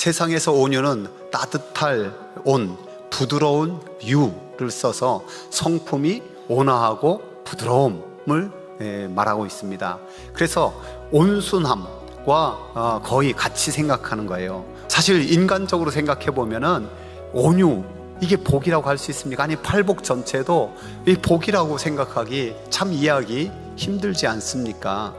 세상에서 온유는 따뜻할 온, 부드러운 유를 써서 성품이 온화하고 부드러움을 예, 말하고 있습니다. 그래서 온순함과 어, 거의 같이 생각하는 거예요. 사실 인간적으로 생각해 보면은 온유 이게 복이라고 할 수 있습니까? 아니 팔복 전체도 이 복이라고 생각하기 참 이해하기 힘들지 않습니까?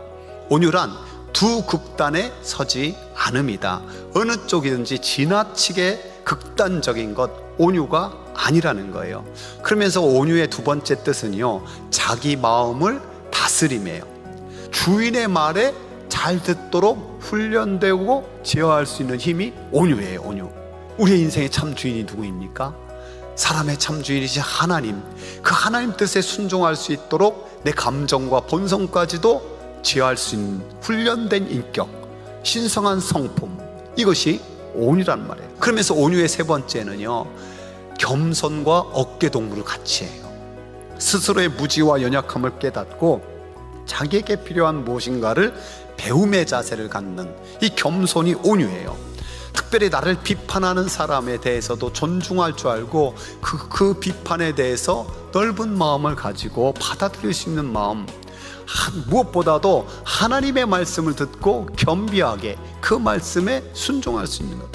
온유란 두 극단에 서지 않음이다. 어느 쪽이든지 지나치게 극단적인 것 온유가 아니라는 거예요. 그러면서 온유의 두 번째 뜻은요, 자기 마음을 다스림이에요. 주인의 말에 잘 듣도록 훈련되고 제어할 수 있는 힘이 온유예요, 온유. 우리의 인생의 참 주인이 누구입니까? 사람의 참 주인이시 하나님. 그 하나님 뜻에 순종할 수 있도록 내 감정과 본성까지도 제어할 수 있는 훈련된 인격, 신성한 성품. 이것이 온유란 말이에요. 그러면서 온유의 세 번째는요, 겸손과 어깨 동무를 같이 해요. 스스로의 무지와 연약함을 깨닫고 자기에게 필요한 무엇인가를 배움의 자세를 갖는 이 겸손이 온유예요. 특별히 나를 비판하는 사람에 대해서도 존중할 줄 알고 그, 그 비판에 대해서 넓은 마음을 가지고 받아들일 수 있는 마음. 하- 무엇보다도 하나님의 말씀을 듣고 겸비하게 그 말씀에 순종할 수 있는 것.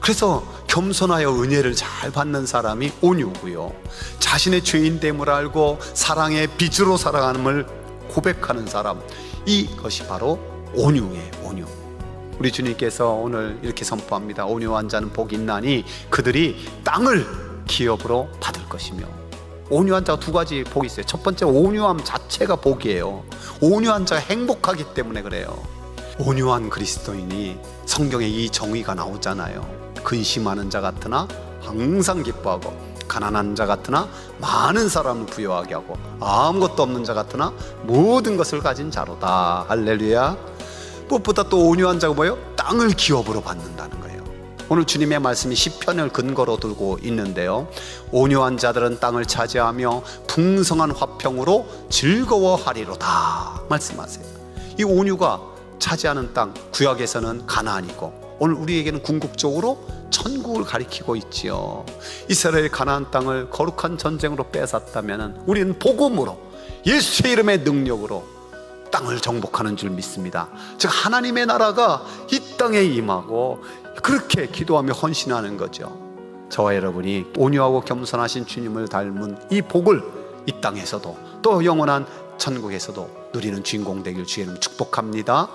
그래서 겸손하여 은혜를 잘 받는 사람이 온유고요. 자신의 죄인됨을 알고 사랑의 빛으로 살아가는을 고백하는 사람. 이것이 바로 온유예요. 온유. 우리 주님께서 오늘 이렇게 선포합니다. 온유한 자는 복이 있나니 그들이 땅을 기업으로 받을 것이며 온유한 자가 두 가지 복이 있어요. 첫 번째 온유함 자체가 복이에요. 온유한 자가 행복하기 때문에 그래요. 온유한 그리스도인이 성경에 이 정의가 나오잖아요. 근심하는 자 같으나 항상 기뻐하고 가난한 자 같으나 많은 사람을 부여하게 하고 아무것도 없는 자 같으나 모든 것을 가진 자로다. 할렐루야. 무엇보다 또 온유한 자가 뭐예요? 땅을 기업으로 받는다는 거예요. 오늘 주님의 말씀이 시편을 근거로 들고 있는데요. 온유한 자들은 땅을 차지하며 풍성한 화평으로 즐거워하리로다 말씀하세요. 이 온유가 차지하는 땅 구약에서는 가나안이고 오늘 우리에게는 궁극적으로 천국을 가리키고 있지요. 이스라엘 가나안 땅을 거룩한 전쟁으로 뺏었다면 우리는 복음으로 예수의 이름의 능력으로 땅을 정복하는 줄 믿습니다. 즉 하나님의 나라가 이 땅에 임하고 그렇게 기도하며 헌신하는 거죠. 저와 여러분이 온유하고 겸손하신 주님을 닮은 이 복을 이 땅에서도 또 영원한 천국에서도 누리는 주인공 되길 주의 이름 축복합니다.